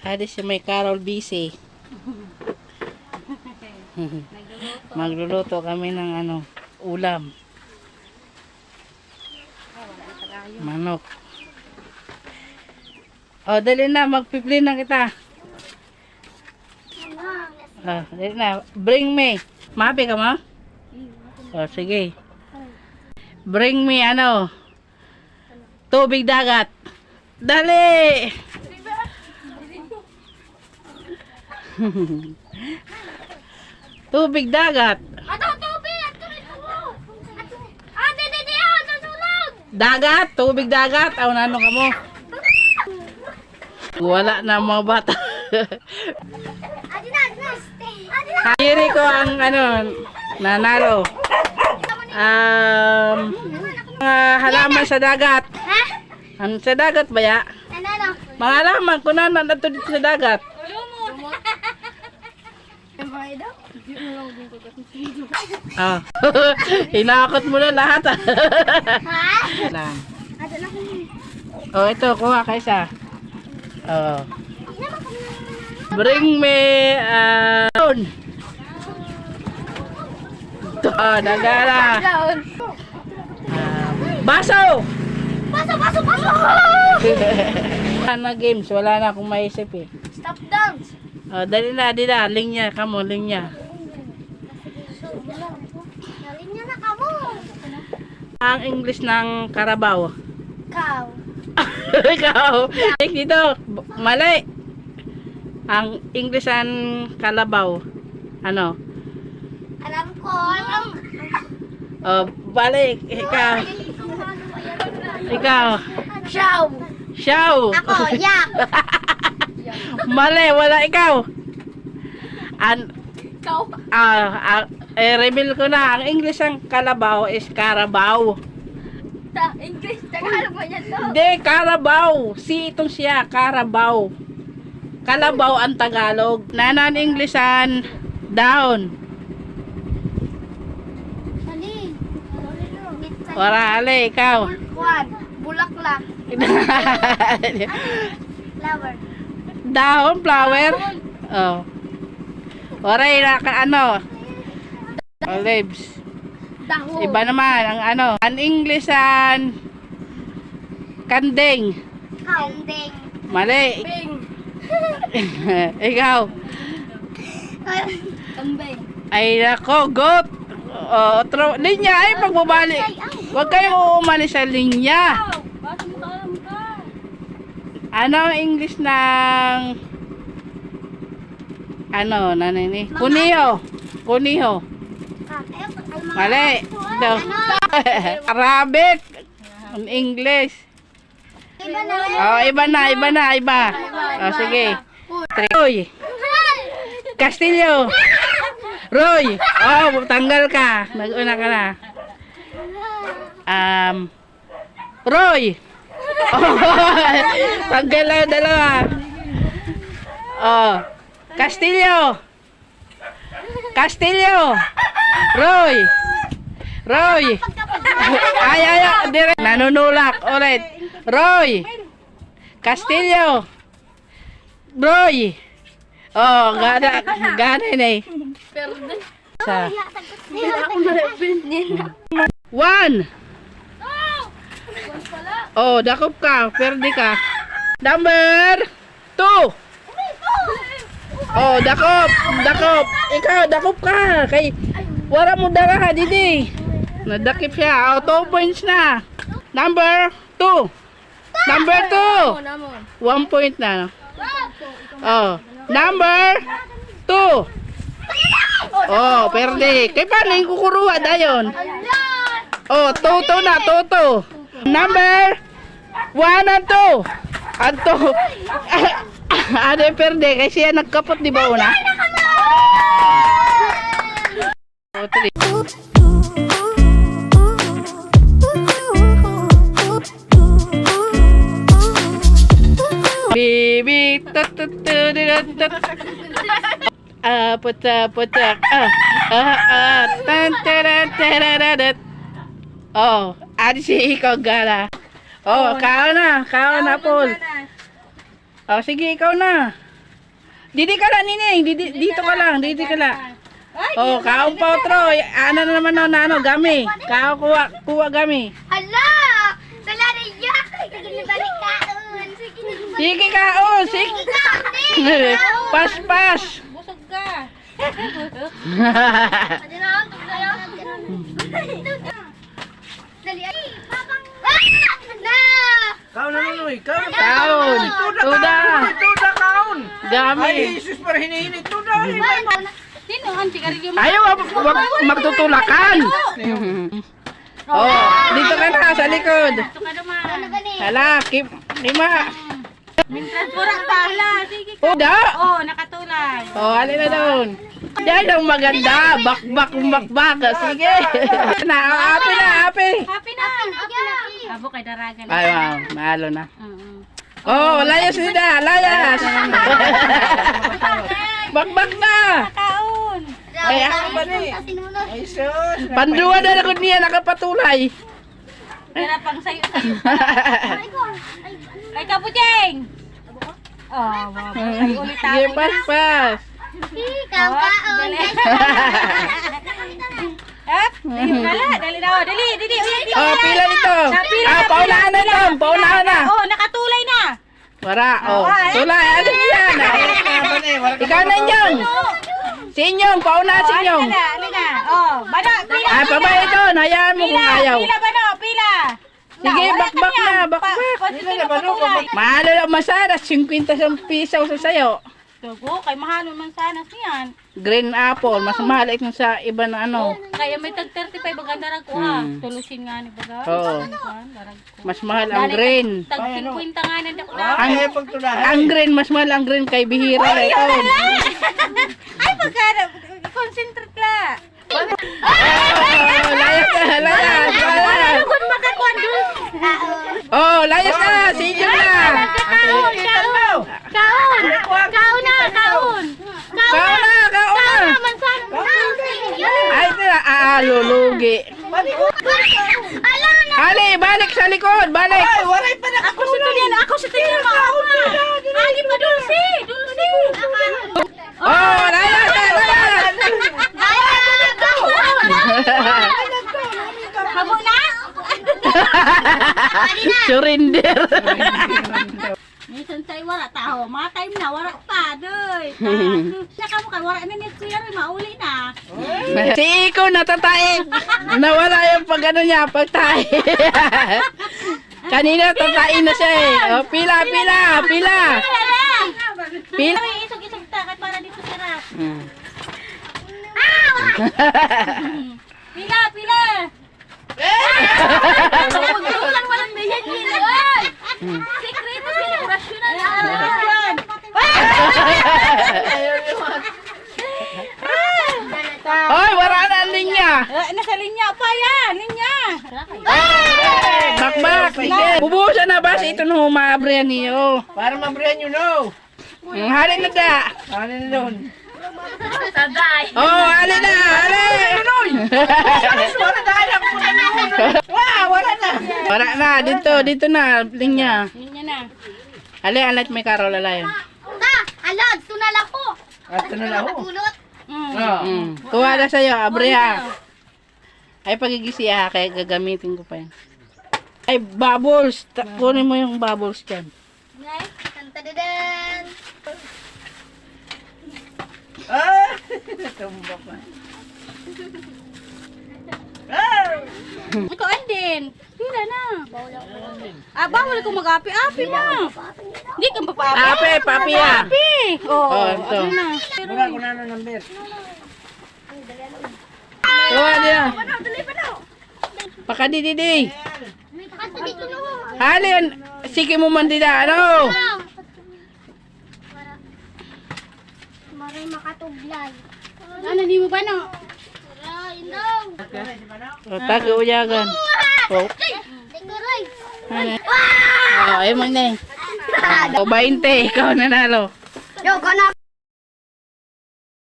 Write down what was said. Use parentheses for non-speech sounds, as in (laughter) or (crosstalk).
Adi si may Carol busy. Magluluto kami ng ano, ulam. Manok. O, dali na, magpipli na kita. Ah, dali na. Bring me. Mapi ka mo? O, sige. Bring me, ano, tubig dagat. Dali! (laughs) tubig dagat. Ato, tubig! Ato! Ah, di, di, di! Ah, susunod! Dagat, tubig dagat. Aw, nano ka mo? Wala na mga bata. (laughs) Kayiri ko ang ano, nanalo. Um, mga halaman sa dagat. Ha? Ano sa dagat ba ya? Ano, ano? Mga halaman, kung na dito sa dagat. Oh. (laughs) Hinakot mo na lahat. ah. Ha? Lang. Oh, ito, kuha ka isa. Oh. Bring me uh, down. Oh, nagara. Down! Ah, baso! Paso, paso, paso! (laughs) Wala na games, wala na akong maisip eh. Stop down! Oh, dali na, dali na. Linya, kamo, linya. Nalinya na ka mo! Ang English ng Carabao. Cow. Ikaw, take dito. Mali. Ang English ang Kalabaw. Ano? Alam ko, alam. Oh, balik. Ikaw. Ikaw. Show! Shaw. Ako, yak! Mali, wala ikaw. An Ikaw. ah, ah, eh, reveal ko na. Ang English ang Kalabaw is Carabao. Ta, English, Tagalog mo yan. Hindi, Carabao. Si itong siya, Carabao. Kalabaw ang Tagalog. Nanan Englishan, down. Sali. Ora, ale, ikaw. Kwan, bulaklak, (laughs) flower. Down, flower. Oh. Ora, ina ka ano. Olives. Dahon. Iba naman, ang ano. Ang Englishan, kanding. Kanding. Mali. Bing. (laughs) ikaw. Kambing. Ay, nako, goat. Oh, otro, linya, ay, pagbabalik. Huwag kayong umalis sa linya. Bakit mo alam ka? Ano ang English ng... Ano, nanini? Kuniho. Kuniho. Mali. (laughs) Ito. Rabbit. Ang English. Iba na. Oh, iba na, iba na, iba. Oh, sige. Roy. Castillo. Roy. Oh, tanggal ka. Nag-una ka na. Um, Roy. Oh, (laughs) tanggal na yung dalawa. Oh, Castillo. Castillo. Roy. Roy. Ay, ay, ay, dire. Nanunulak ulit. Roy. Castillo. Roy. Oh, gana, gana na eh. Perde. Sa one. Oh! Dakop ka. Perde ka. Number two. Oh, dakop. Dakop. Ikaw, dakop ka. Kay, wala mo dara, didi. Nadakip siya. Oh, two points na. Number two. Number two. namon. One point na. Oh, number two. Oh, perde. Kay yung kukuruha dayon? Oh, toto na, toto. Number one and two. And two. (laughs) ano yung perde? Kasi yan nagkapot, di ba una? Oh, three. Bibi, tut tut tut tut tut. Ah, putak, putak. Ah, ah, ah. Tan, taran, tarararat. Oh, adi si ikaw gala. Oh, kao na, kao na, Paul. Oh, sige, ikaw na. Didi ka lang, Nining. Didi, dito ka lang. Dito ka lang. Oh, kaon pa otro. Ano na naman na ano, gami. Kao kuha, kuha gami. Hala! Sala na iyak! Sige, balik kaon! Sige, Sige kaon, sige. (laughs) pas, pas. Busog ka. (laughs) Ano na (laughs) ako? Sa'yo? Dali, ay! Papang... Ah! Na! Kaon na nunoy, kaon na. Kaon. Tuda. Tuda kaon. Gami. Ay, Jesus, para hinihinit. Tuda. Sino ang sigarilyo mo? Ayaw, wag, magtutulakan. Oh, dito ka na, sa likod. Ano? Hala, kip, lima. Mintras burak pa. Hala, sige. Tuda. Oh, nakatulay. Oh, alin na doon. Yan ang maganda. Bakbak, bakbak. Sige. (laughs) na, api na, api. Happy na. Happy! Abo kay daragan. Ay, wow, mahalo na. Oo. Oh, layas nila, layas. bakbak na. Kaon. Ay, ako ba ni? Ay, sus. Panduwa na lang niya nakapatulay. Tira pang sayo (laughs) sayo. Ay. Ay, Kapucheng. Oh, wow. Ay, ulit Sige, pas, pas. Ikaw kaon. (laughs) (laughs) Up, dali wala. Dali na. oh. Dali, dali. Uy, dali. Oh, pila nito. Napila, Ah, napila, paunahan na napila, ito, paunahan na. Oh, nakatulay na. Wara, oh. Tulay, ano yan? Ikaw na yun. Sinyong, pauna Oh, sinyong. ano na, ano na. Oh, bano, pila. Ah, pila. pabay ito. Hayaan mo kung Pila, ayaw. Pila, bano, pila. Sige, wala bakbak na, bakbak. Pa- Pila na, patulay. Mahalo lang masara, 50 sa piso sa sayo. Tugo, kay mahalo man sana siyan. Green apple, mas mahal ito sa iba na ano. Kaya may tag 35 baga darag ko ha. Hmm. Tulusin nga ni baga. Oo. Darag ko. Mas mahal ang green. Tag 50 nga na dako na. Ay, ay, pagtudahan. Ang green, mas mahal ang green kay bihira na ito. (laughs) Ay, pagkara. Concentrate la. Oh, layas na, layas, layas. Kung makakuan dun. Oh, layas na, sinyong na. Kaon, kaon. Kaon. Kaon na, kaon. Kao na, kao na. Mansan. Ay, ito na, lulugi. Ala na! Ali, balik sa likod, balik. Ay, waray pa na. Ako sa tulian, ako sa tulian. Ali pa dulce, dulce. Oh, layas na, layas. Habo na. Surrender. Minsan tayo wala tao, mga time na wala pa, doy. Saka (laughs) mo kay wala na ni kuya rin mauli na. si Iko natatae. Nawala yung pag ano niya, pagtae. (laughs) Kanina tatain na siya eh. Oh, pila, pila, pila. Wala. Pila. Ay, isog-isog ta kat para dito sira. Mm. Pila, pila. (laughs) Lang walang dayan nila. Sekreto selebrasyon na lang. Hoy, wala na ang linya. Eh, nasa linya pa yan, linya. Bakbak, sige. Bubuhusan na ba si ito nung humabrihan niyo? Para mabrihan nyo, no. Ang halin na da. Ano na doon? Oh, halin na, halin. Wala dahil ako na noon. Wow, wala na. Wala na, dito, dito na, linya. Linya na. Halin, alat may karol lalayon. Ta! Alad! Tunala ko! At ito na lang! Mm. Ah. Mm. Kuha na sa'yo, abriha. Ay, pagigisi ha, kaya gagamitin ko pa yan. Ay, bubbles. Ta- kunin mo yung bubbles dyan. Tantadadan! Ah! (laughs) Tumba pa. Ah! Ikaw andin. Pila na. Ah, bawal ko mag-api-api na. Hindi ka pa-api. Ape, papiya. Api. Oh, Oh, ito. ano na. Mura ko na ng number. Kuha niya. Pakadididi. Na mo! Halin, sige mo man dida, ano? Maray makatuglay. Ano, di mo ba no? Aray, no! O, tago-uyagan. Oh, Tiguroy! ano? Oh, ay mo na eh. (laughs) O, 20, ikaw nanalo. Yo, gana